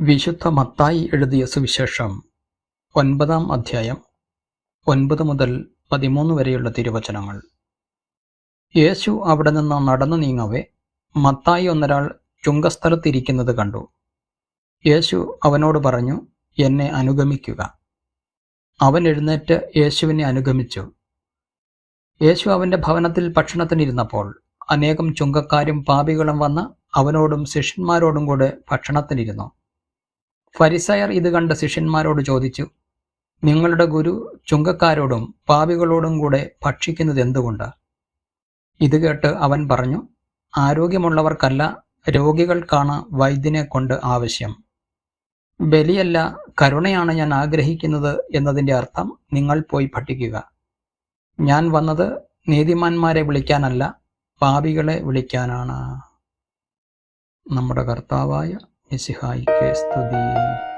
വിശുദ്ധ മത്തായി എഴുതിയ സുവിശേഷം ഒൻപതാം അധ്യായം ഒൻപത് മുതൽ പതിമൂന്ന് വരെയുള്ള തിരുവചനങ്ങൾ. യേശു അവിടെ നിന്ന് നടന്നു നീങ്ങവേ മത്തായി ഒന്നൊരാൾ ചുങ്കസ്ഥലത്തിരിക്കുന്നത് കണ്ടു. യേശു അവനോട് പറഞ്ഞു എന്നെ അനുഗമിക്കുക. അവൻ എഴുന്നേറ്റ് യേശുവിനെ അനുഗമിച്ചു. യേശു അവന്റെ ഭവനത്തിൽ ഭക്ഷണത്തിനിരുന്നപ്പോൾ അനേകം ചുങ്കക്കാരും പാപികളും വന്ന് അവനോടും ശിഷ്യന്മാരോടും കൂടെ ഭക്ഷണത്തിനിരുന്നു. ഫരിസയർ ഇത് കണ്ട ശിഷ്യന്മാരോട് ചോദിച്ചു നിങ്ങളുടെ ഗുരു ചുങ്കക്കാരോടും പാപികളോടും കൂടെ ഭക്ഷിക്കുന്നത് എന്തുകൊണ്ട്? ഇത് കേട്ട് അവൻ പറഞ്ഞു ആരോഗ്യമുള്ളവർക്കല്ല രോഗികൾക്കാണ് വൈദ്യനെ കൊണ്ട് ആവശ്യം. ബലിയല്ല കരുണയാണ് ഞാൻ ആഗ്രഹിക്കുന്നത് എന്നതിന്റെ അർത്ഥം നിങ്ങൾ പോയി പഠിക്കുക. ഞാൻ വന്നത് നീതിമാന്മാരെ വിളിക്കാനല്ല പാപികളെ വിളിക്കാനാണ്. നമ്മുടെ കർത്താവായ esse high case to be.